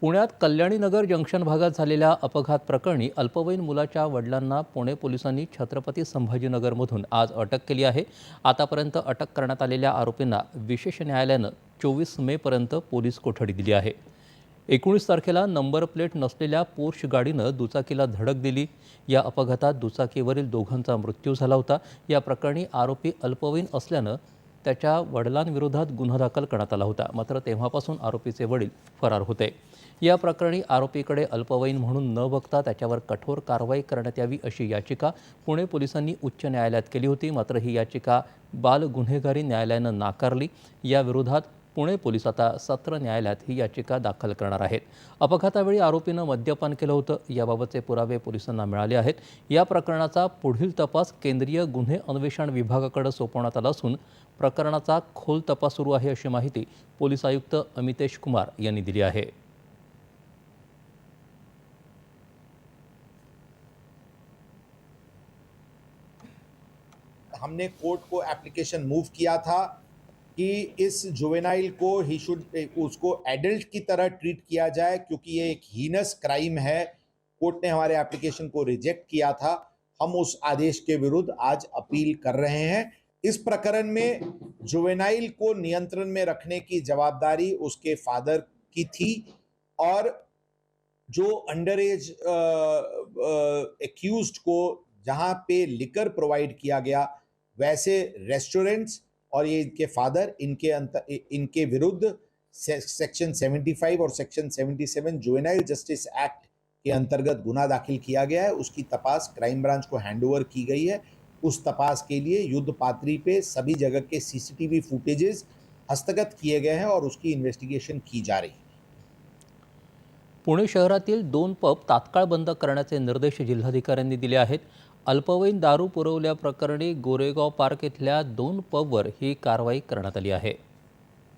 पुण्यात कल्याणीनगर जंक्शन भागात झालेल्या अपघात प्रकरणी अल्पवयीन मुलाच्या वडिलांना पुणे पोलिसांनी छत्रपती संभाजीनगरमधून आज अटक केली आहे. आतापर्यंत अटक करण्यात आलेल्या आरोपींना विशेष न्यायालयानं चोवीस मेपर्यंत पोलीस कोठडी दिली आहे. एकोणीस तारखेला नंबर प्लेट नसलेल्या पोर्श गाडीनं दुचाकीला धडक दिली. या अपघातात दुचाकीवरील दोघांचा मृत्यू झाला होता. या प्रकरणी आरोपी अल्पवयीन असल्यानं त्याच्या वडिलांविरोधात गुन्हा दाखल करण्यात आला होता. मात्र तेव्हापासून आरोपीचे वडील फरार होते. या प्रकरणी आरोपीकडे अल्पवयीन म्हणून न बघता त्याच्यावर कठोर कारवाई करण्यात यावी अशी याचिका पुणे पोलिसांनी उच्च न्यायालयात केली होती. मात्र ही याचिका बाल गुन्हेगारी न्यायालयानं नाकारली. याविरोधात पुणे पोलीस आता सत्र न्यायालयात ही याचिका दाखल करणार आहेत. अपघातावेळी आरोपीनं मद्यपान केलं होतं. याबाबतचे पुरावे पोलिसांना मिळाले आहेत. या प्रकरणाचा पुढील तपास केंद्रीय गुन्हे अन्वेषण विभागाकडे सोपवण्यात आला असून प्रकरणाचा खोल तपास सुरू आहे अशी माहिती पोलीस आयुक्त अमितेश कुमार यांनी दिली आहे. हमने कोर्ट को एप्लीकेशन मूव किया था. कि इस जुवेनाइल को ही शुड उसको एडल्ट की तरह ट्रीट किया जाए, क्योंकि ये एक हीनस क्राइम है। कोर्ट ने हमारे एप्लीकेशन को रिजेक्ट किया था। हम उस आदेश के विरुद्ध आज अपील कर रहे हैं। इस प्रकरण में जुवेनाइल को नियंत्रण में रखने की जवाबदारी उसके फादर की थी और जो अंडर एज एक्यूज को जहाँ पे लिकर प्रोवाइड किया गया, वैसे रेस्टोरेंट्स और ये इनके फादर, इनके अंतर इनके विरुद्ध सेक्शन सेक्शन 75 और सेक्शन 77 जुवेनाइल जस्टिस एक्ट के अंतर्गत गुना दाखिल किया गया है। उसकी तपास क्राइम ब्रांच को हैंडओवर की गई है। उस तपास के लिए युद्ध पात्री पे सभी जगह के सीसीटीवी फुटेजेस हस्तगत किए गए हैं और उसकी इन्वेस्टिगेशन की जा रही है। पुणे शहरातील दोन पब तात्काळ बंद करण्याचे निर्देश जिल्हाधिकाऱ्यांनी दिले आहेत. अल्पवयीन दारू पुरवल्याप्रकरणी गोरेगाव पार्क इथल्या दोन पबवर ही कारवाई करण्यात आली आहे.